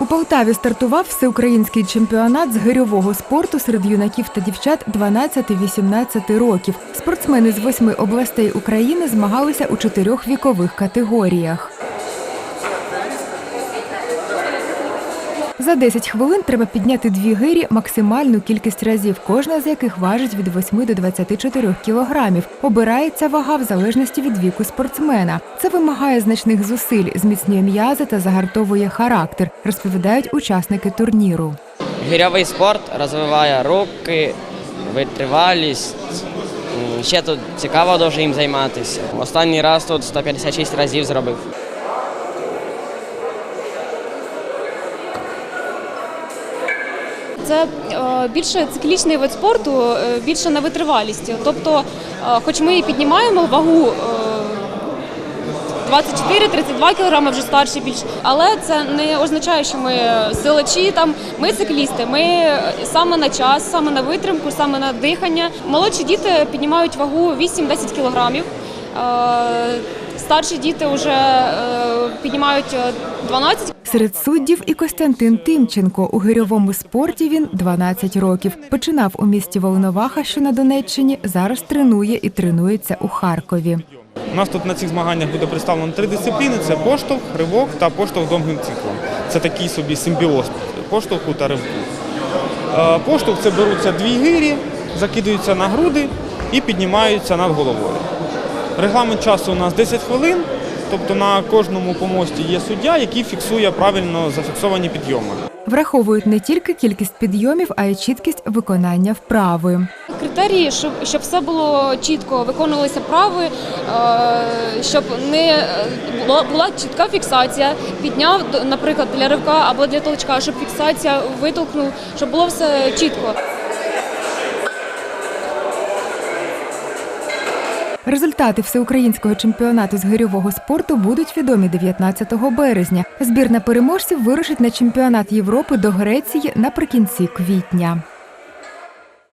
У Полтаві стартував всеукраїнський чемпіонат з гирьового спорту серед юнаків та дівчат 12-18 років. Спортсмени з восьми областей України змагалися у чотирьох вікових категоріях. За 10 хвилин треба підняти дві гирі максимальну кількість разів, кожна з яких важить від 8 до 24 кілограмів. Обирається вага в залежності від віку спортсмена. Це вимагає значних зусиль, зміцнює м'язи та загартовує характер, розповідають учасники турніру. Гірьовий спорт розвиває руки, витривалість. Ще тут цікаво дуже їм займатися. Останній раз тут 156 разів зробив. Це е, більше циклічний вид спорту, е, більше на витривалість. Тобто, е, хоч ми і піднімаємо вагу. е, 24-32 кілограми вже старші більш, але це не означає, що ми силачі. Там ми циклісти. Ми саме на час, саме на витримку, саме на дихання. Молодші діти піднімають вагу 8-10 кілограмів. Старші діти вже піднімають е, 12 Серед суддів і Костянтин Тимченко. У гирьовому спорті він 12 років. Починав у місті Волноваха, що на Донеччині. Зараз тренує і тренується у Харкові. У нас тут на цих змаганнях буде представлено три дисципліни: це поштовх, ривок та поштовх довгим циклом. Це такий собі симбіоз поштовху та ривку. Е, Поштовх це беруться дві гирі, закидуються на груди і піднімаються над головою. Регламент часу у нас 10 хвилин, тобто на кожному помості є суддя, який фіксує правильно зафіксовані підйоми. Враховують не тільки кількість підйомів, а й чіткість виконання вправи. Критерії, щоб, щоб все було чітко, виконувалися вправи, е, щоб не е, була, була чітка фіксація. Підняв, наприклад, для ривка або для толчка, щоб фіксація витолкнув, щоб було все чітко. Результати всеукраїнського чемпіонату з гирьового спорту будуть відомі 19 березня. Збірна переможців вирушить на чемпіонат Європи до Греції наприкінці квітня.